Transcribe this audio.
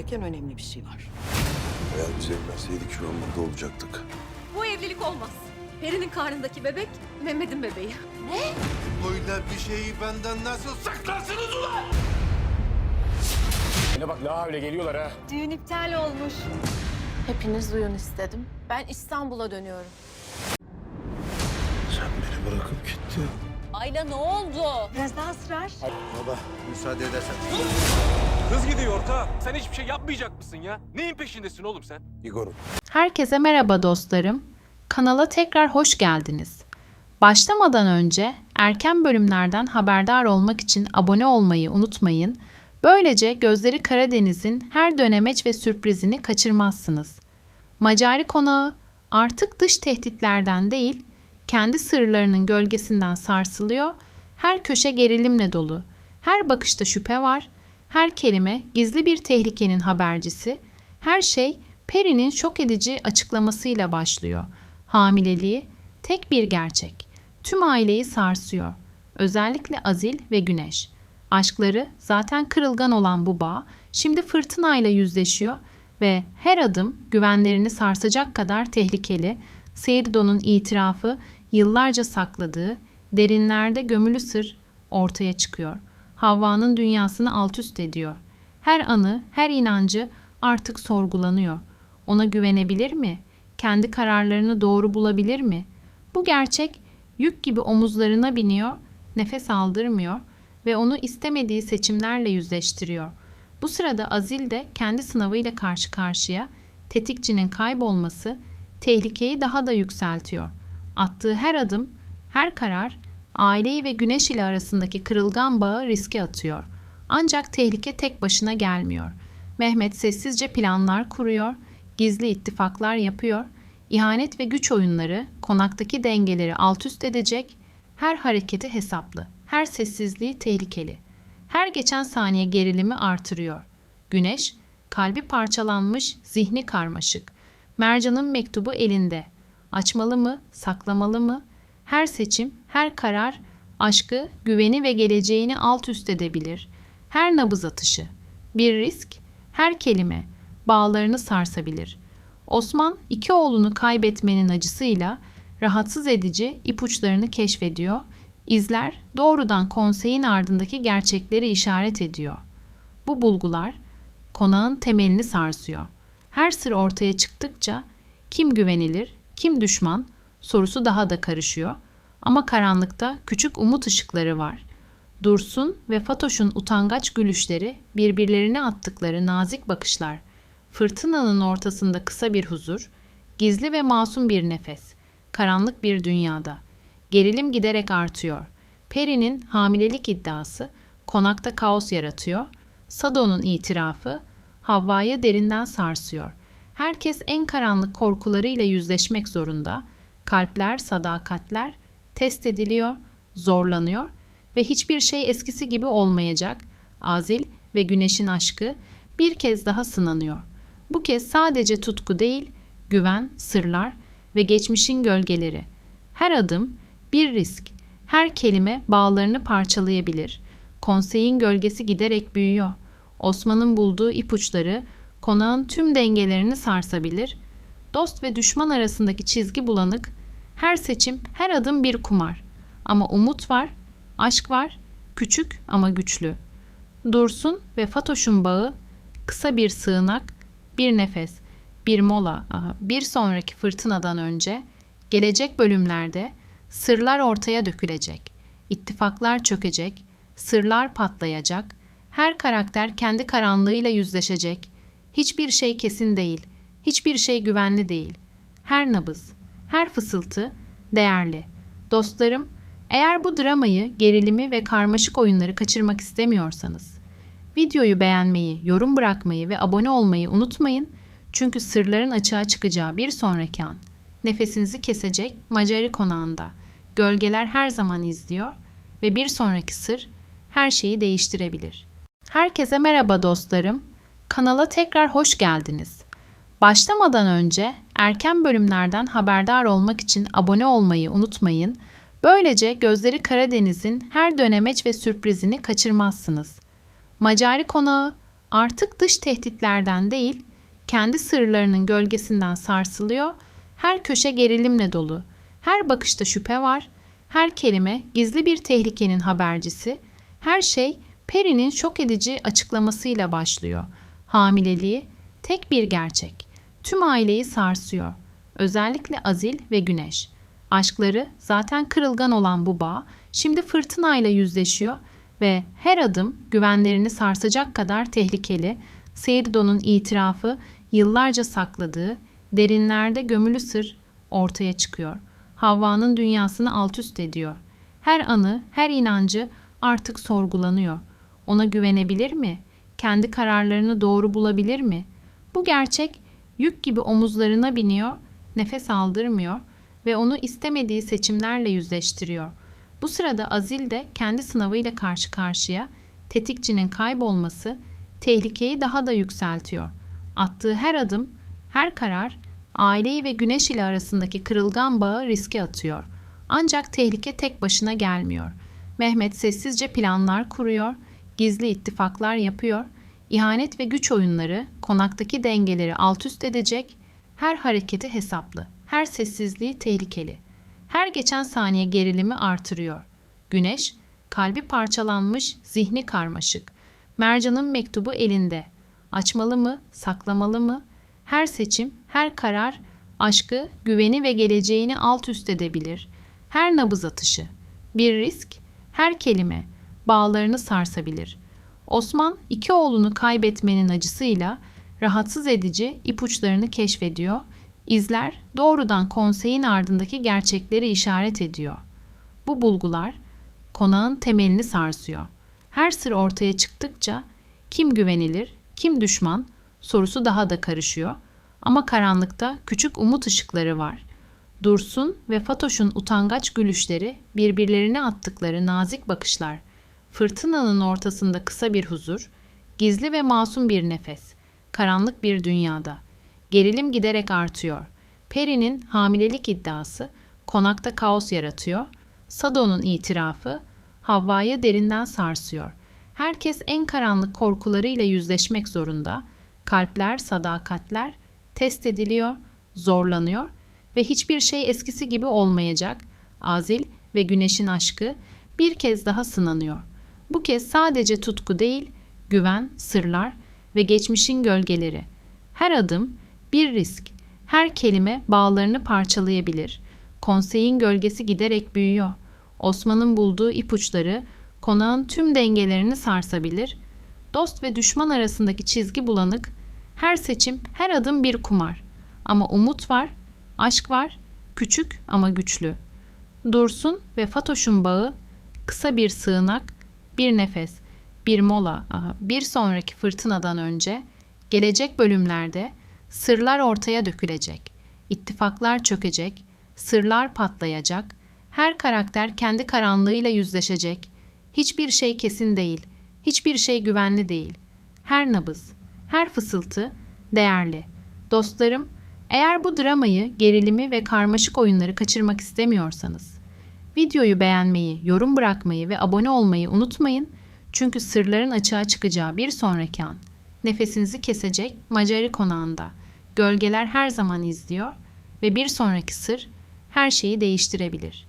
gereken önemli bir şey var. Eğer biz evlenseydik şu an burada olacaktık. Bu evlilik olmaz. Peri'nin karnındaki bebek Mehmet'in bebeği. Böyle bir şeyi benden nasıl saklarsınız ulan? Yine bak la öyle geliyorlar ha. Düğün iptal olmuş. Hepiniz duyun istedim. Ben İstanbul'a dönüyorum. Sen beni bırakıp gittin. Ayla ne oldu? Biraz daha ısrar. Baba müsaade edersen. Kız gidiyor orta. Sen hiçbir şey yapmayacak mısın ya? Neyin peşindesin oğlum sen? Igor'um. Herkese merhaba dostlarım. Kanala tekrar hoş geldiniz. Başlamadan önce erken bölümlerden haberdar olmak için abone olmayı unutmayın. Böylece Gözleri Karadeniz'in her dönemeç ve sürprizini kaçırmazsınız. Macari konağı artık dış tehditlerden değil, kendi sırlarının gölgesinden sarsılıyor, her köşe gerilimle dolu, her bakışta şüphe var, her kelime gizli bir tehlikenin habercisi, her şey Peri'nin şok edici açıklamasıyla başlıyor. Hamileliği tek bir gerçek. Tüm aileyi sarsıyor. Özellikle Azil ve Güneş. Aşkları zaten kırılgan olan bu bağ şimdi fırtınayla yüzleşiyor ve her adım güvenlerini sarsacak kadar tehlikeli. Seyirdo'nun itirafı yıllarca sakladığı derinlerde gömülü sır ortaya çıkıyor. Havva'nın dünyasını alt üst ediyor. Her anı, her inancı artık sorgulanıyor. Ona güvenebilir mi? Kendi kararlarını doğru bulabilir mi? Bu gerçek yük gibi omuzlarına biniyor, nefes aldırmıyor ve onu istemediği seçimlerle yüzleştiriyor. Bu sırada Azil de kendi sınavıyla karşı karşıya tetikçinin kaybolması tehlikeyi daha da yükseltiyor. Attığı her adım, her karar aileyi ve güneş ile arasındaki kırılgan bağı riske atıyor. Ancak tehlike tek başına gelmiyor. Mehmet sessizce planlar kuruyor, gizli ittifaklar yapıyor, ihanet ve güç oyunları konaktaki dengeleri alt üst edecek, her hareketi hesaplı, her sessizliği tehlikeli. Her geçen saniye gerilimi artırıyor. Güneş, kalbi parçalanmış, zihni karmaşık. Mercan'ın mektubu elinde. Açmalı mı, saklamalı mı? Her seçim, her karar aşkı, güveni ve geleceğini alt üst edebilir. Her nabız atışı, bir risk, her kelime bağlarını sarsabilir. Osman iki oğlunu kaybetmenin acısıyla rahatsız edici ipuçlarını keşfediyor. İzler doğrudan konseyin ardındaki gerçekleri işaret ediyor. Bu bulgular konağın temelini sarsıyor. Her sır ortaya çıktıkça kim güvenilir, kim düşman sorusu daha da karışıyor. Ama karanlıkta küçük umut ışıkları var. Dursun ve Fatoş'un utangaç gülüşleri, birbirlerine attıkları nazik bakışlar, fırtınanın ortasında kısa bir huzur, gizli ve masum bir nefes, karanlık bir dünyada. Gerilim giderek artıyor. Peri'nin hamilelik iddiası konakta kaos yaratıyor. Sado'nun itirafı Havva'yı derinden sarsıyor. Herkes en karanlık korkularıyla yüzleşmek zorunda. Kalpler, sadakatler test ediliyor, zorlanıyor ve hiçbir şey eskisi gibi olmayacak. Azil ve Güneş'in aşkı bir kez daha sınanıyor. Bu kez sadece tutku değil, güven, sırlar ve geçmişin gölgeleri. Her adım bir risk. Her kelime bağlarını parçalayabilir. Konseyin gölgesi giderek büyüyor. Osman'ın bulduğu ipuçları konağın tüm dengelerini sarsabilir. Dost ve düşman arasındaki çizgi bulanık. Her seçim, her adım bir kumar. Ama umut var, aşk var, küçük ama güçlü. Dursun ve Fatoş'un bağı kısa bir sığınak, bir nefes, bir mola, bir sonraki fırtınadan önce gelecek bölümlerde sırlar ortaya dökülecek, ittifaklar çökecek, sırlar patlayacak, her karakter kendi karanlığıyla yüzleşecek. Hiçbir şey kesin değil, hiçbir şey güvenli değil. Her nabız, her fısıltı değerli. Dostlarım, eğer bu dramayı, gerilimi ve karmaşık oyunları kaçırmak istemiyorsanız, videoyu beğenmeyi, yorum bırakmayı ve abone olmayı unutmayın. Çünkü sırların açığa çıkacağı bir sonraki an nefesinizi kesecek Macari konağında. Gölgeler her zaman izliyor ve bir sonraki sır her şeyi değiştirebilir. Herkese merhaba dostlarım. Kanala tekrar hoş geldiniz. Başlamadan önce erken bölümlerden haberdar olmak için abone olmayı unutmayın. Böylece Gözleri Karadeniz'in her dönemeç ve sürprizini kaçırmazsınız. Macari konağı Artık dış tehditlerden değil, kendi sırlarının gölgesinden sarsılıyor, her köşe gerilimle dolu, her bakışta şüphe var, her kelime gizli bir tehlikenin habercisi, her şey Peri'nin şok edici açıklamasıyla başlıyor. Hamileliği tek bir gerçek. Tüm aileyi sarsıyor. Özellikle Azil ve Güneş. Aşkları zaten kırılgan olan bu bağ şimdi fırtınayla yüzleşiyor ve her adım güvenlerini sarsacak kadar tehlikeli. Seyirdo'nun itirafı yıllarca sakladığı derinlerde gömülü sır ortaya çıkıyor. Havva'nın dünyasını alt üst ediyor. Her anı, her inancı artık sorgulanıyor. Ona güvenebilir mi? Kendi kararlarını doğru bulabilir mi? Bu gerçek yük gibi omuzlarına biniyor, nefes aldırmıyor ve onu istemediği seçimlerle yüzleştiriyor. Bu sırada Azil de kendi sınavıyla karşı karşıya tetikçinin kaybolması tehlikeyi daha da yükseltiyor. Attığı her adım, her karar aileyi ve güneş ile arasındaki kırılgan bağı riske atıyor. Ancak tehlike tek başına gelmiyor. Mehmet sessizce planlar kuruyor, gizli ittifaklar yapıyor, ihanet ve güç oyunları konaktaki dengeleri alt üst edecek, her hareketi hesaplı, her sessizliği tehlikeli. Her geçen saniye gerilimi artırıyor. Güneş, kalbi parçalanmış, zihni karmaşık. Mercan'ın mektubu elinde. Açmalı mı, saklamalı mı? Her seçim, her karar aşkı, güveni ve geleceğini alt üst edebilir. Her nabız atışı, bir risk, her kelime bağlarını sarsabilir. Osman iki oğlunu kaybetmenin acısıyla rahatsız edici ipuçlarını keşfediyor. İzler doğrudan konseyin ardındaki gerçekleri işaret ediyor. Bu bulgular konağın temelini sarsıyor. Her sır ortaya çıktıkça kim güvenilir, kim düşman sorusu daha da karışıyor. Ama karanlıkta küçük umut ışıkları var. Dursun ve Fatoş'un utangaç gülüşleri, birbirlerine attıkları nazik bakışlar, fırtınanın ortasında kısa bir huzur, gizli ve masum bir nefes, karanlık bir dünyada. Gerilim giderek artıyor. Peri'nin hamilelik iddiası konakta kaos yaratıyor. Sado'nun itirafı Havva'yı derinden sarsıyor. Herkes en karanlık korkularıyla yüzleşmek zorunda. Kalpler, sadakatler test ediliyor, zorlanıyor ve hiçbir şey eskisi gibi olmayacak. Azil ve Güneş'in aşkı bir kez daha sınanıyor. Bu kez sadece tutku değil, güven, sırlar ve geçmişin gölgeleri. Her adım bir risk. Her kelime bağlarını parçalayabilir. Konseyin gölgesi giderek büyüyor. Osman'ın bulduğu ipuçları konağın tüm dengelerini sarsabilir. Dost ve düşman arasındaki çizgi bulanık. Her seçim, her adım bir kumar. Ama umut var, aşk var, küçük ama güçlü. Dursun ve Fatoş'un bağı kısa bir sığınak, bir nefes, bir mola, bir sonraki fırtınadan önce gelecek bölümlerde sırlar ortaya dökülecek, ittifaklar çökecek, sırlar patlayacak, her karakter kendi karanlığıyla yüzleşecek. Hiçbir şey kesin değil, hiçbir şey güvenli değil. Her nabız, her fısıltı değerli. Dostlarım, eğer bu dramayı, gerilimi ve karmaşık oyunları kaçırmak istemiyorsanız, videoyu beğenmeyi, yorum bırakmayı ve abone olmayı unutmayın. Çünkü sırların açığa çıkacağı bir sonraki an nefesinizi kesecek Macari konağında. Gölgeler her zaman izliyor ve bir sonraki sır her şeyi değiştirebilir.